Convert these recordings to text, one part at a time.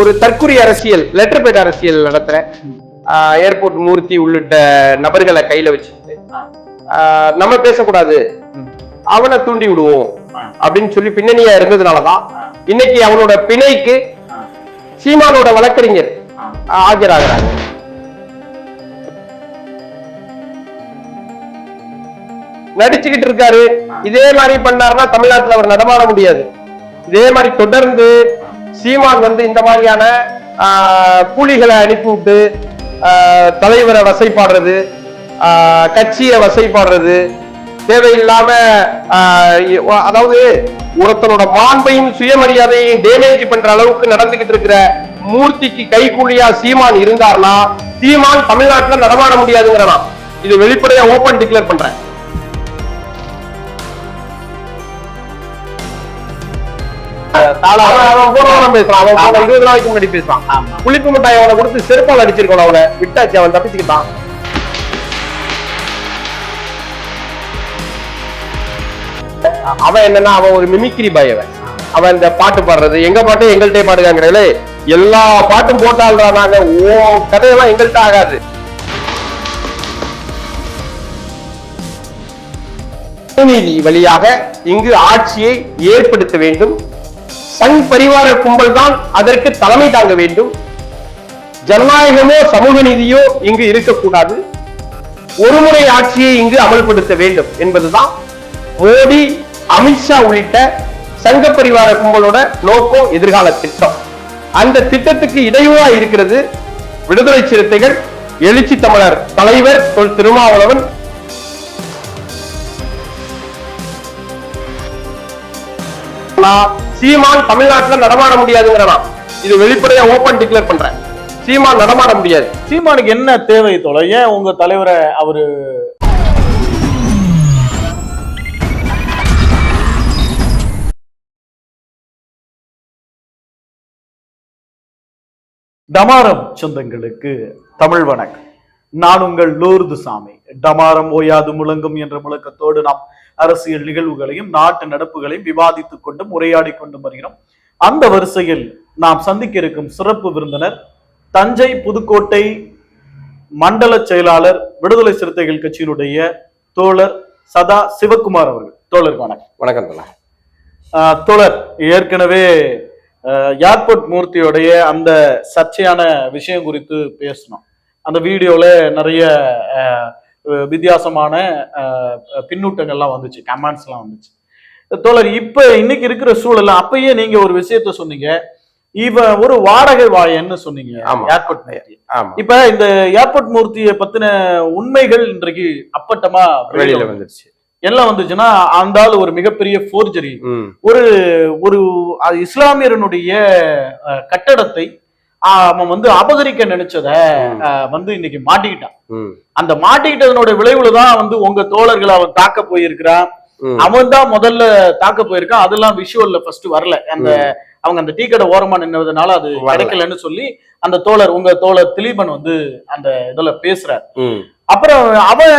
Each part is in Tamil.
ஒரு தற்குறி அரசியல் லெட்டர் பேட் அரசியல் நடத்துறேன். ஏர்போர்ட் மூர்த்தி உள்ளிட்ட நபர்களை கையில வச்சுட்டு நம்ம பேசக்கூடாது. அவனை தூண்டி விடுவோம் அப்படின்னு சொல்லி பின்னணியா இருந்ததுனாலதான் இன்னைக்கு அவனோட பிணைக்கு சீமானோட வழக்கறிஞர் ஆஜராகிறாங்க நடிச்சுக்கிட்டு இருக்காரு. இதே மாதிரி பண்ணாருன்னா தமிழ்நாட்டுல அவர் நடமாட முடியாது. இதே மாதிரி தொடர்ந்து சீமான் வந்து இந்த மாதிரியான கூலிகளை அனுப்பிவிட்டு தலைவரை வசைப்பாடுறது கட்சியை வசைப்பாடுறது தேவையில்லாம அதாவது ஒருத்தனோட மாண்பையும் சுயமரியாதையும் டேமேஜ் பண்ற அளவுக்கு நடந்துகிட்டு இருக்கிற மூர்த்திக்கு கைகூலியா சீமான் இருந்தார்னா சீமான் தமிழ்நாட்டுல நடமாட முடியாதுங்கிறனா இது வெளிப்படையா ஓபன் டிக்ளேர் பண்றேன். இருபது நாளைக்கு முன்னாடி பேசுறான் புளிப்பு மிட்டாய் அவனை கொடுத்து செருப்பால் அடிச்சிருக்கணும் அவனை விட்டாச்சு அவன் தப்பிச்சுக்கிட்டான் அவன் என்னன்னா அவன் ஒரு மிமிக்ரி பாய் அவன் அவன் இந்த பாட்டு பாடுறது எங்க பாட்டு எங்கள்கிட்ட பாடுகாங்கிறே எல்லா பாட்டும் போட்டால் நாங்க ஓ கதையெல்லாம் எங்கள்கிட்ட ஆகாது நீதி வழியாக இங்கு ஆட்சியை ஏற்படுத்த வேண்டும். சங் பரிவார கும்பல் தான் அதற்கு தலைமை தாங்க வேண்டும். ஜனநாயகமோ சமூக நீதியோ இங்கு இருக்கக்கூடாது. ஒருமுறை ஆட்சியை இங்கு அமல்படுத்த வேண்டும் என்பதுதான் மோடி அமித்ஷா உள்ளிட்ட சங்க பரிவார கும்பலோட நோக்கம் எதிர்கால திட்டம். அந்த திட்டத்துக்கு இடையூறா இருக்கிறது விடுதலை சிறுத்தைகள் எழுச்சி தமிழர் தலைவர் தொல் திருமாவளவன். நான் சீமான் தமிழ்நாட்டுல நடமாட முடியாதுங்கிறனா இது வெளிப்படையா ஓபன் டிக்ளேர் பண்றேன். சீமான் நடமாட முடியாது. சீமானுக்கு என்ன தேவை தோழர்? ஏன் உங்க தலைவரை அவரு டமாரம் சொந்தங்களுக்கு தமிழ் வணக்கம். நான் உங்கள் லூர்து சாமி. டமாரம் ஓயாது முழங்கும் என்ற முழக்கத்தோடு நாம் அரசியல் நிகழ்வுகளையும் நாட்டு நடப்புகளையும் விவாதித்துக் கொண்டும் உரையாடி கொண்டும் வருகிறோம். அந்த வரிசையில் நாம் சந்திக்க இருக்கும் சிறப்பு விருந்தினர் தஞ்சை புதுக்கோட்டை மண்டல செயலாளர் விடுதலை சிறுத்தைகள் கட்சியினுடைய தோழர் சதா சிவகுமார் அவர்கள். தோழருக்கு வணக்கம். வணக்கம் தோழர். ஏற்கனவே ஏர்போர்ட் மூர்த்தியோடைய அந்த சர்ச்சையான விஷயம் குறித்து பேசணும் அந்த வீடியோல நிறைய வித்தியாசமான பின்னூட்டங்கள்லாம் வந்துச்சு கமெண்ட்ஸ்லாம் வந்துச்சு. தோழர் இப்ப இன்னைக்கு இருக்கிற சூழல்ல அப்பயே நீங்க ஒரு விஷயத்த சொன்னீங்க. இவன் ஒரு வாடகை வாயன்னு சொன்னீங்க. ஏர்போர்ட் மூர்த்தி. இப்ப இந்த ஏர்போர்ட் மூர்த்தியை பத்தின உண்மைகள் இன்றைக்கு அப்பட்டமா வெளியில வந்துருச்சு. எல்லாம் வந்துச்சுன்னா அந்த ஆள் ஒரு மிகப்பெரிய ஃபோர்ஜரி ஒரு ஒரு இஸ்லாமியரனுடைய கட்டடத்தை அவன் வந்து அபகரிக்க நினைச்சத வந்து இன்னைக்கு மாட்டிக்கிட்டான். அந்த மாட்டிக்கிட்டதனோட விளைவுல தான் வந்து உங்க தோழர்களை அவன் தாக்க போயிருக்கிறான். அவன் தான் முதல்ல தாக்க போயிருக்கான். அதெல்லாம் விஷுவல்ல ஃபர்ஸ்ட் வரல. அந்த அவங்க அந்த டீ கடை ஓரமா நின்னதுனால அது. கிடைக்கலன்னு சொல்லி அந்த தோழர் உங்க தோழர் திலீபன் வந்து அந்த இதுல பேசுறார். அப்புறம் அவன்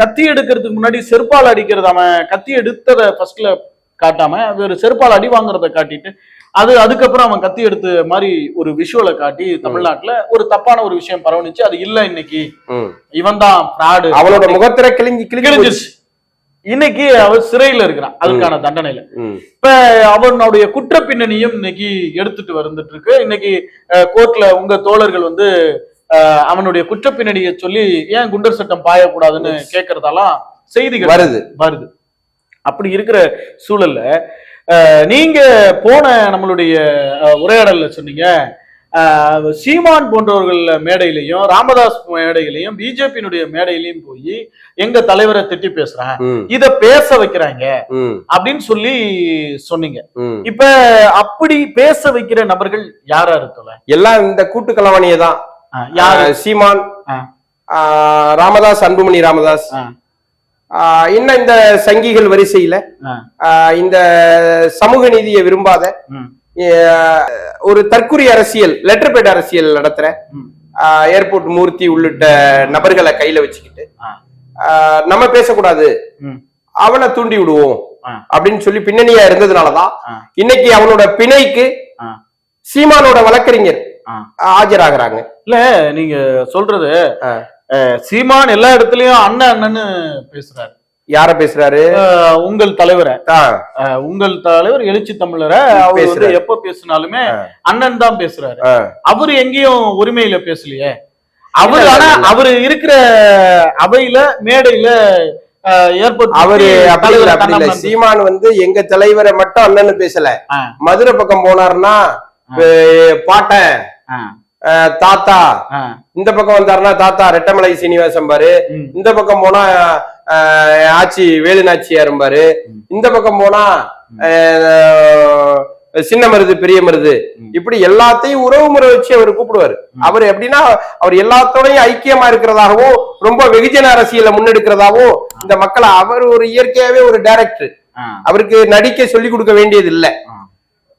கத்தி எடுக்கிறதுக்கு முன்னாடி செருப்பால் அடிக்கிறது அவன் கத்தி எடுத்தத ஃபர்ஸ்ட்ல காட்டாம ஒரு செருப்பால் அடி வாங்குறத காட்டிட்டு அது அதுக்கப்புறம் அவன் கத்தி எடுத்த மாதிரி ஒரு விஷுவலை காட்டி தமிழ்நாட்டுல ஒரு தப்பான ஒரு விஷயம் பரவணிச்சு. அது இல்ல இன்னைக்கு. இவன் தான் ஃப்ராடு அவனோட முகத்திரை கிழிஞ்சு கிழிஞ்சு கிழிஞ்சிருச்சு. இன்னைக்கு அவன் சிறையில இருக்கிறான் அதுக்கான தண்டனையில. இப்ப அவனுடைய குற்ற பின்னணியும் இன்னைக்கு எடுத்துட்டு வந்துட்டு இருக்கு இன்னைக்கு கோர்ட்ல உங்க தோழர்கள் வந்து அவனுடைய குற்ற பின்னணியை சொல்லி ஏன் குண்டர் சட்டம் பாயக்கூடாதுன்னு கேட்கறதெல்லாம் செய்திகள் வருது. வருது. அப்படி இருக்கிற சூழல்ல நீங்க போன நம்மளுடைய உரையாடல்ல சொன்னீங்க சீமான் போன்றவர்கள் மேடையிலையும் ராமதாஸ் மேடையிலையும் பிஜேபியினுடைய மேடையிலையும் போய் எங்க தலைவரை திட்டி பேசுறேன் இத பேச வைக்கிறாங்க. அப்படின்னு சொல்லி சொன்னீங்க. இப்ப அப்படி பேச வைக்கிற நபர்கள் யாரா இருக்கல எல்லாம் இந்த கூட்டு கலவாணியை தான் சீமான் ராமதாஸ் அன்புமணி ராமதாஸ். இன்னும் இந்த சங்கிகள் வரிசையில இந்த சமூக நீதியை விரும்பாத ஒரு தற்குறி அரசியல் லெட்டர் பேட் அரசியல் நடத்துற ஏர்போர்ட் மூர்த்தி உள்ளிட்ட நபர்களை கையில வச்சுக்கிட்டு நம்ம பேசக்கூடாது. அவனை தூண்டி விடுவோம். அப்படின்னு சொல்லி பின்னணியா இருந்ததுனாலதான். இன்னைக்கு அவனோட பிணைக்கு. சீமானோட வழக்கறிஞர். ஆஜராகிறாங்க இல்ல நீங்க சொல்றது சீமான் எல்லா இடத்துலயும் அண்ணன் அண்ணன்னு பேசுறாரு யார பேசுறாரு உங்கள் தலைவரை உங்கள் தலைவர் எழுச்சி தமிழரை அவர் வந்து. எப்ப பேசினாலுமே. அண்ணன் தான் பேசுறாரு. அவரு எங்கேயும் உரிமையில பேசலையே அவர் ஆனா. அவரு இருக்கிற அவையில மேடையில அவரு அப்படி இல்ல தலைவரை அப்படி இல்ல கண்ணாமண்ணா சீமான் வந்து எங்க தலைவரை மட்டும் அண்ணன்னு பேசல. மதுரை பக்கம் போனாருன்னா பாட்டன் அஹ், தாத்தா. இந்த பக்கம் வந்தாருன்னா தாத்தா ரெட்டமலை சீனிவாசன் பாரு. இந்த பக்கம் போனா ஆச்சி வேலுநாச்சியார் பாரு. இந்த பக்கம் போனா சின்ன மருது பெரிய மருது. இப்படி எல்லாத்தையும் உறவு முறை வச்சு அவர் கூப்பிடுவாரு. அவர் எப்படின்னா அவர் எல்லாத்தோடையும் ஐக்கியமா இருக்கிறதாகவும் ரொம்ப வெகுஜன அரசியலை முன்னெடுக்கிறதாவும் இந்த மக்களை அவர் ஒரு இயற்கையாவே ஒரு டைரக்டர் அவருக்கு நடிக்க சொல்லி கொடுக்க வேண்டியது இல்ல.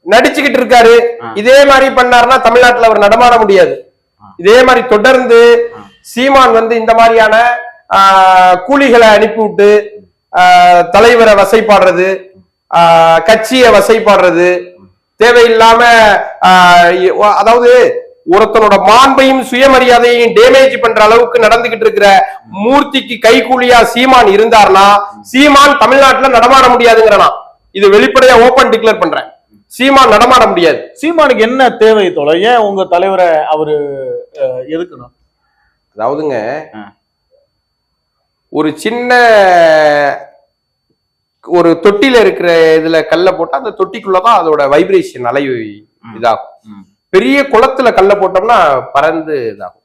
நடிச்சுக்கிட்டு இருக்காரு. இதே மாதிரி பண்ணாருன்னா தமிழ்நாட்டுல அவர் நடமாட முடியாது. இதே மாதிரி தொடர்ந்து. சீமான் வந்து இந்த மாதிரியான ஆஹ், கூலிகளை அனுப்பிவிட்டு தலைவரை வசைப்பாடுறது கட்சியை வசைப்பாடுறது தேவையில்லாம அதாவது ஒருத்தனோட மாண்பையும் சுயமரியாதையையும் டேமேஜ் பண்ற அளவுக்கு நடந்துகிட்டு இருக்கிற மூர்த்திக்கு கைகூலியா சீமான் இருந்தார்னா சீமான் தமிழ்நாட்டுல நடமாட முடியாதுங்கிறனா இது வெளிப்படையா ஓபன் டிக்ளேர் பண்றேன் சீமான் நடமாட முடியாது சீமானுக்கு என்ன தேவை தோழர் ஏன் உங்க தலைவரை அவரு எதுக்கணும் அதாவதுங்க. ஒரு சின்ன ஒரு தொட்டில இருக்கிற இதுல கல்ல போட்டா அந்த தொட்டிக்குள்ளதான் அதோட வைப்ரேஷன் அலை இதாகும். பெரிய குளத்துல கல்ல போட்டோம்னா பறந்து இதாகும்.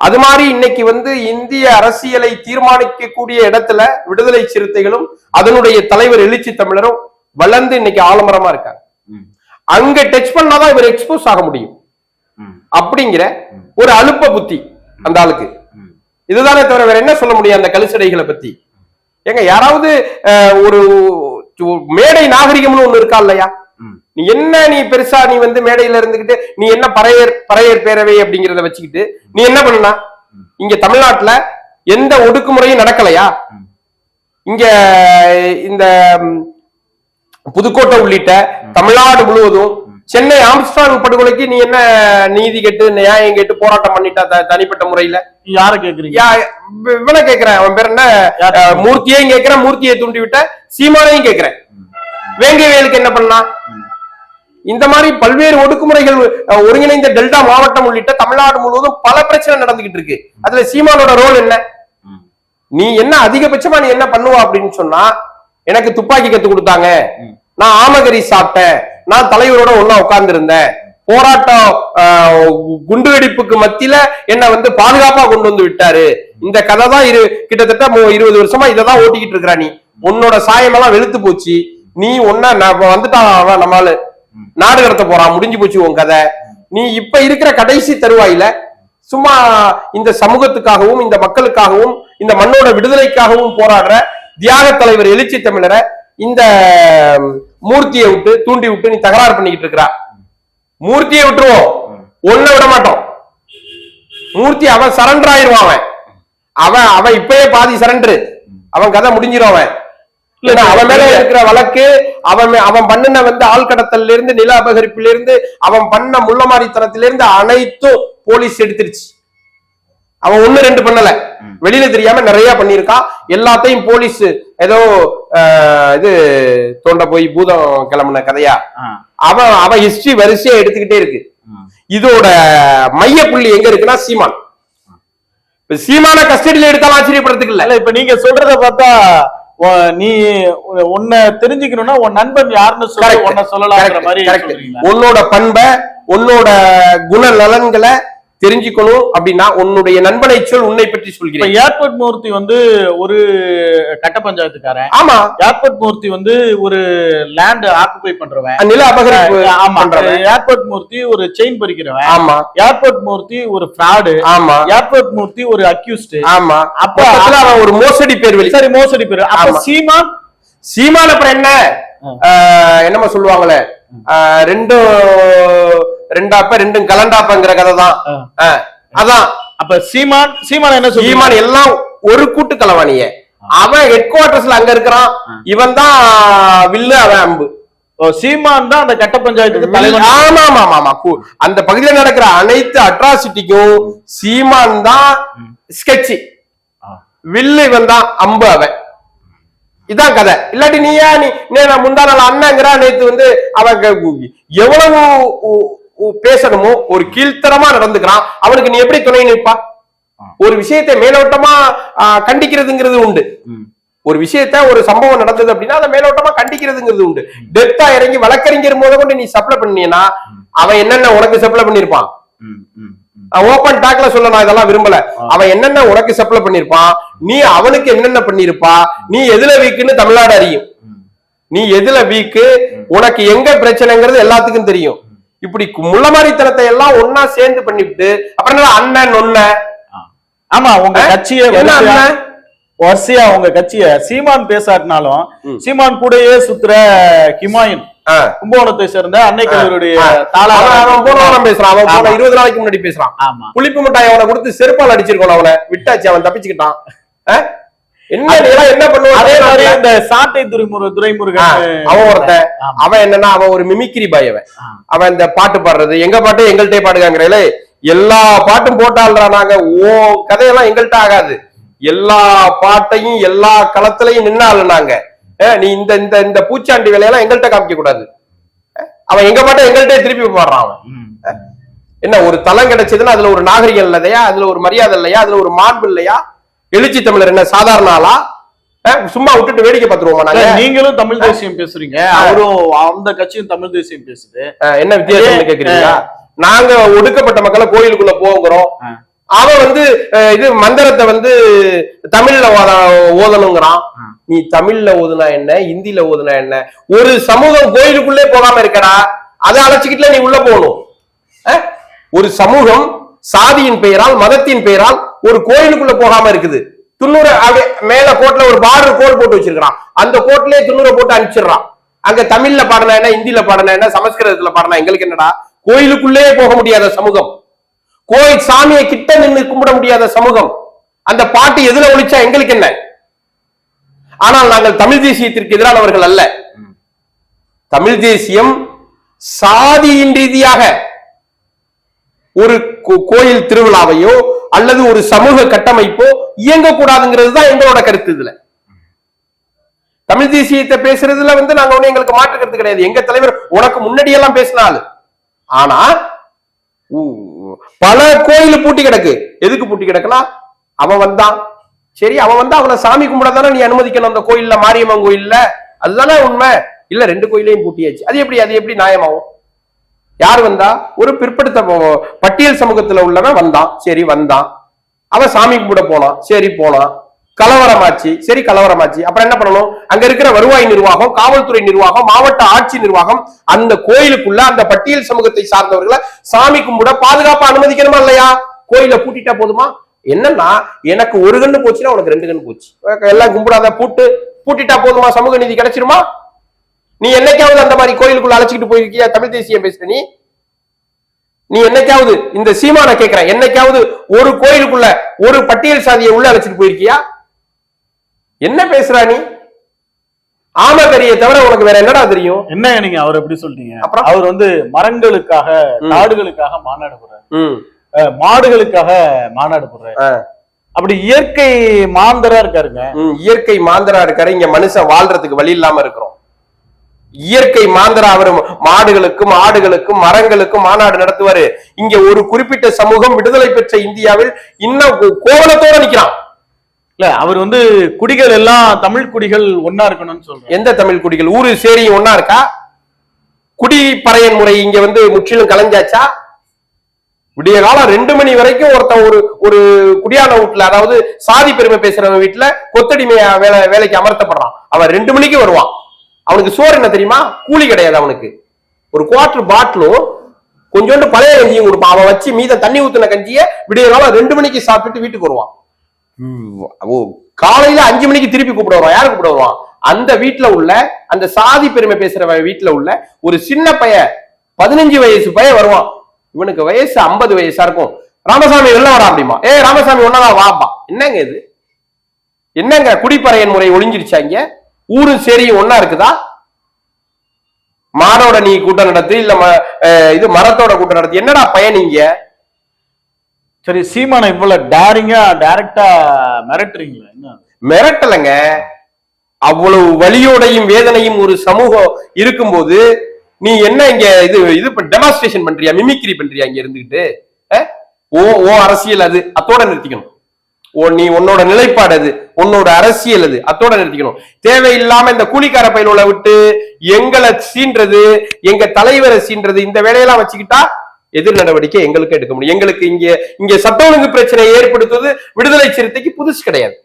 அது மாதிரி இன்னைக்கு வந்து இந்திய அரசியலை தீர்மானிக்கக்கூடிய இடத்துல விடுதலை சிறுத்தைகளும் அதனுடைய தலைவர் எழுச்சி தமிழரும் வளர்ந்து இன்னைக்கு ஆலமரமா இருக்காங்க. அங்க டச் பண்ணாதான் இவர் எக்ஸ்போஸ் ஆக முடியும். அப்படிங்கிற. ஒரு அலுப்ப புத்தி அந்த ஆளுக்கு. இதுதானே தவிர வேற என்ன சொல்ல முடியும் அந்த கழுசடைகளை பத்தி ஏங்க யாராவது ஒரு மேடை நாகரிகம்னு ஒண்ணு இருக்கா இல்லையா. நீ என்ன நீ பெருசா நீ வந்து மேடையில இருந்துகிட்டு நீ என்ன பறையர் பறையர் பேரவை அப்படிங்கறத வச்சுக்கிட்டு நீ என்ன பண்ணா. இங்க தமிழ்நாட்டுல எந்த ஒடுக்குமுறையும் நடக்கலையா. இங்க இந்த புதுக்கோட்டை உள்ளிட்ட தமிழ்நாடு முழுவதும் சென்னை ஆம்ஸ்ட்ராங் படுகொலைக்கு நீ என்ன நீதி கேட்டு நியாயம் கேட்டு போராட்டம் பண்ணிட்டா தனிப்பட்ட முறையில? யார கேக்குறீங்க? இவனை கேக்குறேன். அவன் பேர் என்ன? மூர்த்தியையும் கேக்குறேன். மூர்த்தியை தூண்டி விட்ட சீமானையும் கேக்குறேன். வேங்கைவேலுக்கு என்ன பண்ணா. இந்த மாதிரி பல்வேறு ஒடுக்குமுறைகள் ஒருங்கிணைந்த டெல்டா மாவட்டம் உள்ளிட்ட தமிழ்நாடு முழுவதும் பல பிரச்சனை நடந்துகிட்டு இருக்கு. அதுல சீமானோட ரோல் என்ன. நீ என்ன அதிகபட்சமா நீ என்ன பண்ணுவ அப்படின்னு சொன்னா எனக்கு துப்பாக்கி கத்து கொடுத்தாங்க. நான் ஆமகரி சாப்பிட்டேன். நான் தலைவரோட ஒன்னா உட்கார்ந்து இருந்தேன் போராட்டம் குண்டுவெடிப்புக்கு மத்தியில என்ன வந்து பாதுகாப்பா கொண்டு வந்து விட்டாரு. இந்த கதை தான் இரு கிட்டத்தட்ட மு- இருபது வருஷமா இதை தான் ஓட்டிக்கிட்டு இருக்கிறா நீ. உன்னோட சாயமெல்லாம் வெளுத்து போச்சு. நீ ஒன்ன வந்துட்டான் அவன் நம்மால நாடு கடத்த போறான். முடிஞ்சு போச்சு உன் கதை. நீ இப்ப இருக்கிற கடைசி தருவாயில சும்மா இந்த சமூகத்துக்காகவும் இந்த மக்களுக்காகவும் இந்த மண்ணோட விடுதலைக்காகவும் போராடுற தியாக தலைவர் எழுச்சி தமிழரை இந்த மூர்த்தியை விட்டு தூண்டி விட்டு நீ தகராறு பண்ணிக்கிட்டு இருக்கிறா. மூர்த்தியை விட்டுருவோம். ஒன்ன விட மாட்டோம். மூர்த்தி அவன் சரண்டர் ஆயிருவான் அவன். அவன் அவன் இப்பயே பாதி சரண்டர் அவன் கதை முடிஞ்சிரும் அவன். இல்ல அவன் மேல இருக்கிற வழக்கு அவன் அவன் பண்ணின வந்து ஆள்கடத்தல்ல இருந்து நில அபகரிப்புல இருந்து அவன் பண்ண முள்ளமாரித்தனத்திலிருந்து அனைத்தும் போலீஸ் எடுத்துருச்சு. அவன் ஒண்ணு ரெண்டு பண்ணல. வெளியில தெரியாம நிறைய பண்ணிருக்கான் எல்லாத்தையும் போலீஸ் ஏதோ இது தோண்ட போய் பூதம் கிளம்புன கதையா. அவன் அவன் ஹிஸ்டரி வரிசையா எடுத்துக்கிட்டே இருக்கு. இதோட மைய புள்ளி எங்க இருக்குன்னா சீமான் இப்ப சீமான கஸ்டடியில எடுத்தாலும் ஆச்சரியப்படுறதுக்கு இல்ல இப்ப நீங்க சொல்றத பார்த்தா நீ உன்னை தெரிஞ்சுக்கணும்னா உன் நண்பன் யாருன்னு சொல்லி. உன்னை மாதிரி. சொல்றீங்களா உன்னோட பண்பை உன்னோட குண நலன்களை தெரிஞ்சுக்கணும் அப்படின்னா உன்னுடைய நண்பனை சொல் உன்னை பற்றி சொல்கிறேன். ஏர்போர்ட் மூர்த்தி வந்து ஒரு கட்ட பஞ்சாயத்துக்காரன். ஆமா. ஏர்போர்ட் மூர்த்தி வந்து ஒரு லேண்ட் ஆக்குபை பண்றவன். நில அபகரிப்பு ஆமா. ஏர்போர்ட் மூர்த்தி ஒரு செயின் பறிக்கிறவன். ஆமா. ஏர்போர்ட் மூர்த்தி ஒரு ஃப்ராடு ஆமா. ஏர்போர்ட் மூர்த்தி ஒரு அக்யூஸ்ட் ஆமா. அப்ப அவன் ஒரு மோசடி பேர் வெளி சரி மோசடி பேரு. அப்ப ஆமா. சீமான்? அப்புறம் என்ன? என்னமா சொல்லுவாங்களே? ரெண்டும் ரெண்டாப்ப ரெண்டும் கலண்டாப்பங்கிற கதை தான் அதான். அப்ப சீமான் சீமான் என்ன சீமான் எல்லாம் ஒரு கூட்டு கலவாணிய அவன் ஹெட் குவார்டர்ஸ்ல அங்க இருக்கிறான். இவன் தான் வில்லு அவன் அம்பு. சீமான் தான் அந்த கட்ட பஞ்சாயத்துக்கு தலைவன். ஆமா ஆமா ஆமா அந்த பகுதியில நடக்கிற அனைத்து அட்ராசிட்டிக்கும் சீமான் தான் ஸ்கெட்சி. வில்லு இவன் தான் அம்பு அவன். இதான் கதை. இல்லாட்டி நீ ஏன் நீ நான் முந்தா நாள் அண்ணங்கிறா நேத்து வந்து அவன் எவ்வளவு பேசணுமோ ஒரு கீழ்த்தரமா நடந்துக்கிறான். அவனுக்கு நீ எப்படி துணை நிற்பா. ஒரு விஷயத்தை மேலோட்டமா கண்டிக்கிறதுங்கிறது உண்டு. ஒரு விஷயத்த ஒரு சம்பவம் நடந்தது அப்படின்னா அதை மேலோட்டமா கண்டிக்கிறதுங்கிறது உண்டு. டெப்தா இறங்கி வழக்கறிஞர் போத கொண்டு நீ சப்ளை பண்ணினா அவன் என்னென்ன உனக்கு சப்ளை பண்ணிருப்பான். ஓபன் டாக்ல சொல்ல நான் இதெல்லாம் விரும்பல. அவன் என்னென்ன உனக்கு சப்ளை பண்ணிருப்பான் நீ அவனுக்கு என்னென்ன பண்ணிருப்பா நீ எதுல வீக்குன்னு தமிழ்நாடு அறியும். நீ எதுல வீக்கு உனக்கு எங்க பிரச்சனைங்கிறது எல்லாத்துக்கும் தெரியும். இப்படி முள்ளமாரித்தனத்தை எல்லாம் ஒன்னா சேர்ந்து பண்ணிவிட்டு அப்புறம் அண்ணன் நொன்ன. ஆமா உங்க? கட்சியை வரிசையா- உங்க கட்சிய சீமான் பேசாட்டினாலும். சீமான் கூடயே சுத்துற ஹிமாயன். கும்பகோணத்தை சேர்ந்த அன்னை கல்லூரியுடைய பேசுறான். இருபது நாளைக்கு முன்னாடி பேசுறான் புளிப்பு மிட்டாய் அவனை கொடுத்து செருப்பால் அடிச்சிருக்கணும் அவனை விட்டாச்சு அவன் தப்பிச்சுக்கிட்டான்? என்ன நீ எல்லாம் என்ன பண்ணுவ அதே மாதிரி இந்த சாட்டை துரைமுரு ஆ, துரைமுருகன் அவன் ஒருத்தன். அவன் என்னன்னா அவன் ஒரு மிமிக்ரி பாய் அவன். அவன் இந்த பாட்டு பாடுறது. எங்க பாட்டு எங்கள்கிட்ட பாடுகாங்கிறல எல்லா பாட்டும் போட்டாள்றா நாங்க. ஓ கதையெல்லாம் எங்கள்கிட்ட ஆகாது. எல்லா பாட்டையும் எல்லா களத்திலையும் நின்னாள் நாங்க. நீ இந்த இந்த இந்த பூச்சாண்டி வேலையெல்லாம் எங்கள்கிட்ட காமிக்க கூடாது அவன் எங்க பாட்டை எங்கள்கிட்ட திருப்பி பாடுறான் அவன். என்ன ஒரு தளம் கிடைச்சதுன்னா அதுல ஒரு நாகரிகம் இல்லையா? அதுல ஒரு மரியாதை இல்லையா? அதுல ஒரு மாண்பு இல்லையா? எழுச்சி தமிழர் என்ன சாதாரண ஆளா? சும்மா விட்டுட்டு வேடிக்கை பார்த்துருவோமா நாங்க? நீங்களும் தமிழ் தேசியம் பேசுறீங்க. அவரும் அந்த கட்சியும் தமிழ் தேசியம் பேசுது. என்ன வித்தியாசம்னு கேக்குறீங்களா? நாங்க ஒடுக்கப்பட்ட மக்களை கோயிலுக்குள்ள போகிறோம் ஆ. அவன் வந்து இது மந்திரத்தை வந்து தமிழ்ல ஓத- ஓதணுங்கிறான். நீ தமிழ்ல ஓதுனா என்ன இந்தியில ஓதுனா என்ன? ஒரு சமூகம் கோயிலுக்குள்ளே போகாம இருக்கடா. அதை அழைச்சிக்கிட்டுல நீ உள்ள போகணும்? ஒரு சமூகம் சாதியின் பெயரால் மதத்தின் பெயரால் ஒரு கோயிலுக்குள்ள போகாம இருக்குது. துண்ணூரை அப்படியே மேல கோட்ல ஒரு பார்டர் கோட் போட்டு வச்சிருக்கான் அந்த கோட்லயே துண்ணூரை போட்டு அனுப்பிச்சிடுறான். அங்க தமிழ்ல பாடினா என்ன இந்தியில பாடினா என்ன சமஸ்கிருதத்துல பாடினா எங்களுக்கு என்னடா? கோயிலுக்குள்ளேயே போக முடியாத சமூகம். கோயில் சாமியை கிட்ட நின்று கும்பிட முடியாத சமூகம். அந்த பாட்டு எதுல ஒழிச்சா எங்களுக்கு என்ன? ஆனால் நாங்கள் தமிழ் தேசியத்திற்கு எதிரானவர்கள் அல்ல. தமிழ் தேசியம் சாதியின் ரீதியாக ஒரு கோ- கோயில் திருவிழாவையோ அல்லது ஒரு சமூக கட்டமைப்போ இயங்கக்கூடாதுங்கிறது தான் எங்களோட கருத்து இதுல. தமிழ் தேசியத்தை பேசுறதுல வந்து நாங்க ஒண்ணு எங்களுக்கு மாற்று கருத்து கிடையாது. எங்க தலைவர் உனக்கு முன்னாடியெல்லாம் பேசினாலு ஆனா பல கோயில் பூட்டி கிடக்கு. எதுக்கு பூட்டி கிடக்குன்னா அவன் வந்தான். சரி அவன் வந்தா அவனை சாமி கும்பிட தானே நீ அனுமதிக்கணும். அந்த கோயில்ல மாரியம்மன் கோயில்ல. அதுதானே உண்மை. இல்ல ரெண்டு கோயிலையும் பூட்டியாச்சு. அது எப்படி அது எப்படி நியாயமாகும்? யார் வந்தா? ஒரு பிற்படுத்த பட்டியல் சமூகத்துல உள்ளவன் வந்தான். சரி வந்தான். அவன் சாமி கும்பிட போனான். சரி போனான். கலவரமாச்சு. சரி கலவரமாச்சு. அப்புறம் என்ன பண்ணணும்? அங்க இருக்கிற வருவாய் நிர்வாகம் காவல்துறை நிர்வாகம் மாவட்ட ஆட்சி நிர்வாகம் அந்த கோயிலுக்குள்ள அந்த பட்டியல் சமூகத்தை சார்ந்தவர்களை சாமி கும்பிட பாதுகாப்பா அனுமதிக்கணுமா இல்லையா? கோயில பூட்டிட்டா போதுமா? என்னன்னா எனக்கு ஒரு கண்ணு போச்சுன்னா உனக்கு ரெண்டு கண்ணு போச்சு. எல்லாம் கும்பிடாத பூட்டு பூட்டிட்டா போதுமா? சமூக நீதி கிடைச்சிருமா? நீ என்னைக்காவது அந்த மாதிரி கோயிலுக்குள்ள அழைச்சிக்கிட்டு போயிருக்கியா? தமிழ் தேசியம் பேசுற நீ? நீ என்னைக்காவது இந்த சீமான கேக்குறேன் என்னைக்காவது ஒரு கோயிலுக்குள்ள ஒரு பட்டியல் சாதியை உள்ள அழைச்சிட்டு போயிருக்கியா? என்ன பேசுறா நீ? ஆமகரியை தவிர உனக்கு வேற என்னடா தெரியும்? என்ன நீங்க அவர் எப்படி சொல்றீங்க? அப்புறம்? அவர் வந்து மரங்களுக்காக ம். காடுகளுக்காக மாநாடு போடுறாரு மாடுகளுக்காக மாநாடு போடுறாரு. அப்படி இயற்கை மாந்தரா இருக்காருங்க. இயற்கை மாந்தரா இருக்காரு. இங்க மனுஷன் வாழ்றதுக்கு வழி இல்லாம இருக்கிறோம். இயற்கை மாந்தரா அவர் மாடுகளுக்கும் ஆடுகளுக்கும் மரங்களுக்கும் மாநாடு நடத்துவாரு. இங்க ஒரு குறிப்பிட்ட சமூகம் விடுதலை பெற்ற இந்தியாவில் இன்னும் கோ- கோவணத்தோட நிக்கிறான். இல்ல அவர் வந்து குடிகள் எல்லாம் தமிழ் குடிகள் ஒன்னா இருக்கணும்னு சொல்றாரு. எந்த தமிழ் குடிகள்? ஊரு சேரியும் ஒன்னா இருக்கா? குடிப்பறையன் முறை இங்க வந்து முற்றிலும் கலைஞ்சாச்சா? விடிய காலம் ரெண்டு மணி வரைக்கும் ஒருத்தன் ஒரு ஒரு குடியான வீட்டுல அதாவது சாதி பெருமை பேசுறவன் வீட்டுல கொத்தடிமையா வேலை வேலைக்கு அமர்த்தப்படுறான். அவன் ரெண்டு மணிக்கு வருவான். அவனுக்கு சோறு என்ன தெரியுமா? கூலி கிடையாது அவனுக்கு. ஒரு குவார்டர் பாட்டிலும் கொஞ்சோண்டு பழைய கஞ்சியும் கொடுப்பான். அவன் வச்சு மீத தண்ணி ஊத்துன கஞ்சிய விடிய காலம் ரெண்டு மணிக்கு சாப்பிட்டுட்டு வீட்டுக்கு வருவான். ஓ. காலையில அஞ்சு மணிக்கு திருப்பி கூப்பிட வருவான். யாரு கூப்பிட வருவான்? அந்த வீட்டுல உள்ள அந்த சாதி பெருமை பேசுறவன் வீட்டுல உள்ள ஒரு சின்ன பைய பதினஞ்சு வயசு பைய வருவான். இவனுக்கு வயசு ஐம்பது வயசா இருக்கும். ராமசாமி வெளில வரா அப்படிமா ஏ ராமசாமி ஒன்னதான் வாப்பா என்னங்க இது? என்னங்க குடிப்பறையன் முறை ஒளிஞ்சிருச்சா ஊரும் சேரியும் ஒன்னா இருக்குதா? மாடோட நீ கூட்டம் நடத்து இல்ல இது மரத்தோட கூட்டம் நடத்து என்னடா பயன் இங்க? சரி சீமானை இவ்வளவு டேரிங்கா டைரக்டா மிரட்டுறீங்களா என்ன? மிரட்டலைங்க. அவ்வளவு வலியோடையும் வேதனையும் ஒரு சமூகம் இருக்கும்போது நீ என்ன இங்க இது இது டெமான்ஸ்ட்ரேஷன் பண்றியா மிமிக்ரி பண்றியா இங்க இருந்துகிட்டு? ஓ ஓ அரசியல் அது அத்தோட நிறுத்திக்கணும். நீ உன்னோட நிலைப்பாடு அது. உன்னோட அரசியல் அது. அத்தோட நிறுத்திக்கணும். தேவையில்லாம இந்த கூலிக்கார பயிலோட விட்டு எங்களை சீன்றது எங்க தலைவரை சீன்றது இந்த வேலையெல்லாம் வச்சுக்கிட்டா எதிர் நடவடிக்கை எங்களுக்கு எடுக்க முடியும். எங்களுக்கு இங்க இங்க சட்ட ஒழுங்கு பிரச்சனையை ஏற்படுத்துவது விடுதலை சிறுத்தைக்கு புதுசு கிடையாது.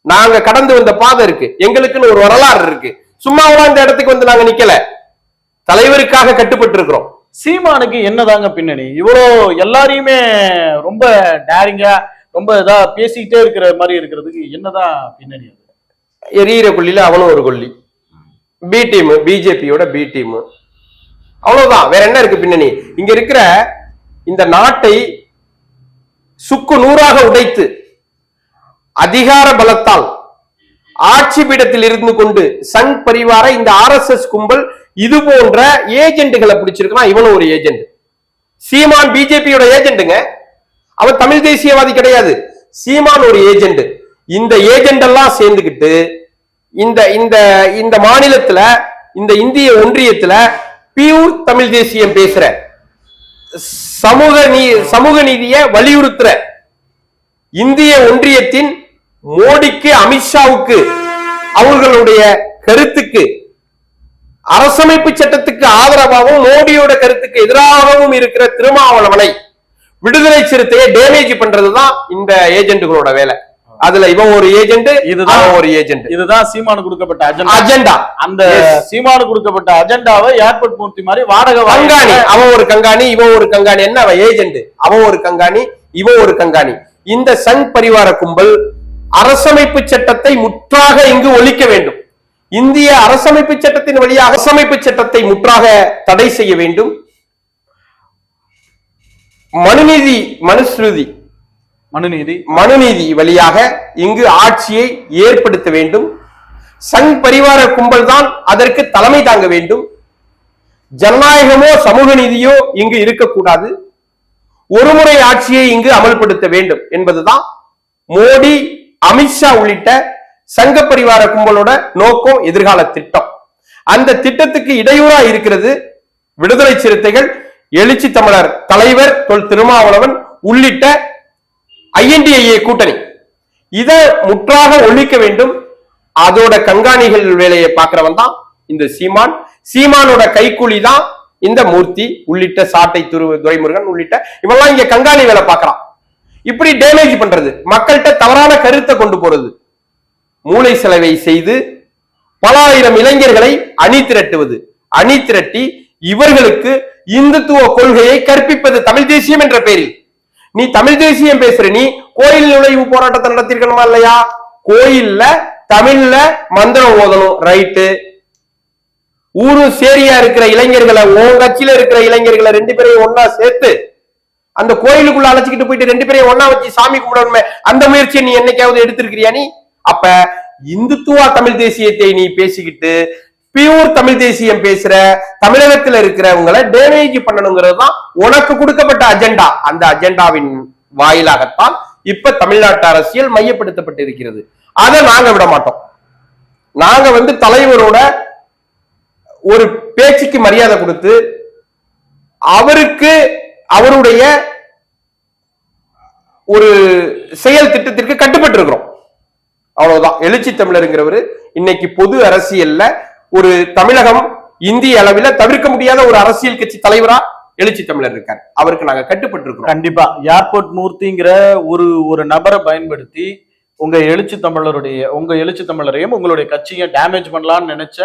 நாங்க கடந்து வந்த பாதை இருக்கு. எங்களுக்குன்னு ஒரு வரலாறு இருக்கு. சும்மாவெல்லாம் இந்த இடத்துக்கு வந்து நாங்க நிக்கல. தலைவருக்காக கட்டுப்பட்டு இருக்கிறோம் சீமானுக்கு என்னதாங்க பின்னணி? இவ்வளோ எல்லாரையுமே ரொம்ப டேரிங்கா ரொம்ப இதா பேசிக்கிட்டே இருக்கிற மாதிரி இருக்கிறதுக்கு என்னதான் பின்னணி அது? எரியிற கொல்லியில அவனும் ஒரு கொல்லி. பி டீம் பிஜேபியோட பி டீம் அவ்வளவுதான். வேற என்ன இருக்கு பின்னணி? இங்க இருக்கிற இந்த நாட்டை சுக்கு நூறாக உடைத்து அதிகார பலத்தால் ஆட்சி பீடத்தில் இருந்து கொண்டு சங் பரிவார இந்த ஆர்எஸ்எஸ் கும்பல் இது போன்ற ஏஜென்ட்டுகளை பிடிச்சிருக்கான் இவனும் ஒரு ஏஜென்ட் சீமான் பிஜேபியோட ஏஜென்ட்டுங்க அவர் தமிழ் தேசியவாதி கிடையாது. சீமான் ஒரு ஏஜென்ட் இந்த ஏஜென்ட் எல்லாம் சேர்ந்துக்கிட்டு இந்த இந்த இந்த மாநிலத்துல இந்த இந்திய ஒன்றியத்துல பியூர் தமிழ் தேசியம் பேசுற சமூக நீ சமூக நீதியை வலியுறுத்துற இந்திய ஒன்றியத்தின் மோடிக்கு அமித்ஷாவுக்கு அவர்களுடைய கருத்துக்கு அரசமைப்பு சட்டத்துக்கு ஆதரவாகவும் மோடியோட கருத்துக்கு எதிராகவும் இருக்கிற திருமாவளவனை விடுதலை சிறுத்தையை டேமேஜ் பண்றதுதான் இந்த ஏஜென்ட்டுகளோட வேலை. அதுல இவன் ஒரு ஏஜென்ட் இதுதான் ஒரு ஏஜென்ட் இதுதான் சீமானு கொடுக்கப்பட்ட அஜெண்டா அஜெண்டா அந்த. சீமானு கொடுக்கப்பட்ட அஜெண்டாவை ஏர்போர்ட் மூர்த்தி மாதிரி வாடகை கங்காணி. அவன் ஒரு கங்காணி இவன் ஒரு கங்காணி. என்ன அவன் ஏஜென்ட் அவன் ஒரு கங்காணி இவன் ஒரு கங்காணி. இந்த சங் பரிவார கும்பல் அரசமைப்பு சட்டத்தை முற்றாக இங்கு ஒழிக்க வேண்டும். இந்திய அரசமைப்பு சட்டத்தின் வழியாக அரசமைப்பு சட்டத்தை முற்றாக தடை செய்ய வேண்டும். மனுநீதி மனுஸ்ருதி. மனுநீதி. மனுநீதி வழியாக இங்கு ஆட்சியை ஏற்படுத்த வேண்டும். சங் பரிவார கும்பல் தான் அதற்கு தலைமை தாங்க வேண்டும். ஜனநாயகமோ சமூக நீதியோ இங்கு இருக்கக்கூடாது. ஒருமுறை ஆட்சியை இங்கு அமல்படுத்த வேண்டும் என்பதுதான் மோடி அமித்ஷா உள்ளிட்ட சங்க பரிவார கும்பலோட நோக்கம் எதிர்கால திட்டம். அந்த திட்டத்துக்கு இடையூறா இருக்கிறது விடுதலை சிறுத்தைகள் எழுச்சி தமிழர் தலைவர் தொல் திருமாவளவன் உள்ளிட்ட ஐஎன்டிஐஏ கூட்டணி. இதை முற்றாக ஒழிக்க வேண்டும். அதோட கண்காணிகள் வேலையை பார்க்கிறவன் தான் இந்த சீமான். சீமானோட கைக்கூலி தான் இந்த மூர்த்தி உள்ளிட்ட சாட்டை துரு துரைமுருகன் உள்ளிட்ட இவெல்லாம் இங்க கண்காணி வேலை பார்க்கறான். இப்படி டேமேஜ் பண்றது. மக்கள்கிட்ட தவறான கருத்தை கொண்டு போறது. மூளை செலவை செய்து பல ஆயிரம் இளைஞர்களை அணி திரட்டுவது. அணி திரட்டி இவர்களுக்கு இந்துத்துவ கொள்கையை கற்பிப்பது தமிழ் தேசியம் என்ற பெயரில். நீ தமிழ் தேசியம் பேசுற நீ கோயில் நுழைவு போராட்டத்தை நடத்திருக்கணுமா இல்லையா? கோயில்ல தமிழ்ல மந்திரம் ஓதணும் ரைட்டு. ஊரும் சேரியா இருக்கிற இளைஞர்களை உன் கட்சியில இருக்கிற இளைஞர்களை ரெண்டு பேரையும் ஒன்னா சேர்த்து அந்த கோயிலுக்குள்ள அழைச்சிக்கிட்டு போயிட்டு ரெண்டு பேரையும் ஒன்னா வச்சு சாமி கும்பிடணுமே அந்த முயற்சியை நீ என்னைக்காவது எடுத்திருக்கிறியா நீ? அப்ப இந்துத்துவா தமிழ் தேசியத்தை நீ பேசிக்கிட்டு பியூர் தமிழ் தேசியம் பேசுற தமிழகத்துல இருக்கிறவங்களை டேமேஜ் பண்ணணுங்கிறது தான் உனக்கு கொடுக்கப்பட்ட அஜெண்டா அந்த அஜெண்டாவின் வாயிலாகத்தான் இப்ப தமிழ்நாட்டு அரசியல் மையப்படுத்தப்பட்டு இருக்கிறது அதை நாங்க விட மாட்டோம். நாங்க வந்து தலைவரோட ஒரு பேச்சுக்கு மரியாதை கொடுத்து அவருக்கு அவருடைய ஒரு செயல் திட்டத்திற்கு கட்டுப்பட்டு இருக்கிறோம் அவ்வளவுதான். எழுச்சி தமிழருங்கிறவர் இன்னைக்கு பொது அரசியல்ல ஒரு தமிழகம் இந்திய அளவில தவிர்க்க முடியாத ஒரு அரசியல் கட்சி தலைவரா எழுச்சி தமிழர் இருக்கார். அவருக்கு நாங்க கட்டுப்பட்டு இருக்கிறோம் கண்டிப்பா. ஏர்போர்ட் மூர்த்திங்கிற ஒரு ஒரு நபரை பயன்படுத்தி உங்க எழுச்சி தமிழருடைய உங்க எழுச்சி தமிழரையும் உங்களுடைய கட்சியை டேமேஜ் பண்ணலாம்னு நினைச்ச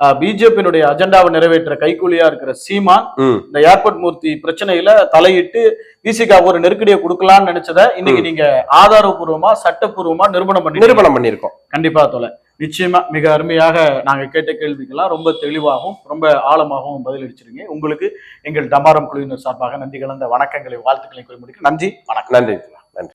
பிஜேபியினுடைய அஜெண்டாவை நிறைவேற்ற கைக்கூலியா இருக்கிற சீமான். இந்த ஏர்போர்ட் மூர்த்தி பிரச்சனையில தலையிட்டு விசிகா ஒரு நெருக்கடியை கொடுக்கலாம்னு நினைச்சத இன்னைக்கு நீங்க ஆதாரபூர்வமா சட்டப்பூர்வமா நிரூபணம் பண்ணி நிரூபணம் பண்ணியிருக்கோம் கண்டிப்பா தோல நிச்சயமா மிக அருமையாக நாங்கள் கேட்ட கேள்விக்கெல்லாம் ரொம்ப தெளிவாகவும் ரொம்ப ஆழமாகவும் பதிலளிச்சிருங்க உங்களுக்கு எங்கள் டமாரம் குழுவினர் சார்பாக நன்றி கலந்த வணக்கங்களை வாழ்த்துக்களை குறிப்பிட்டு நன்றி வணக்கம். நன்றி. நன்றி.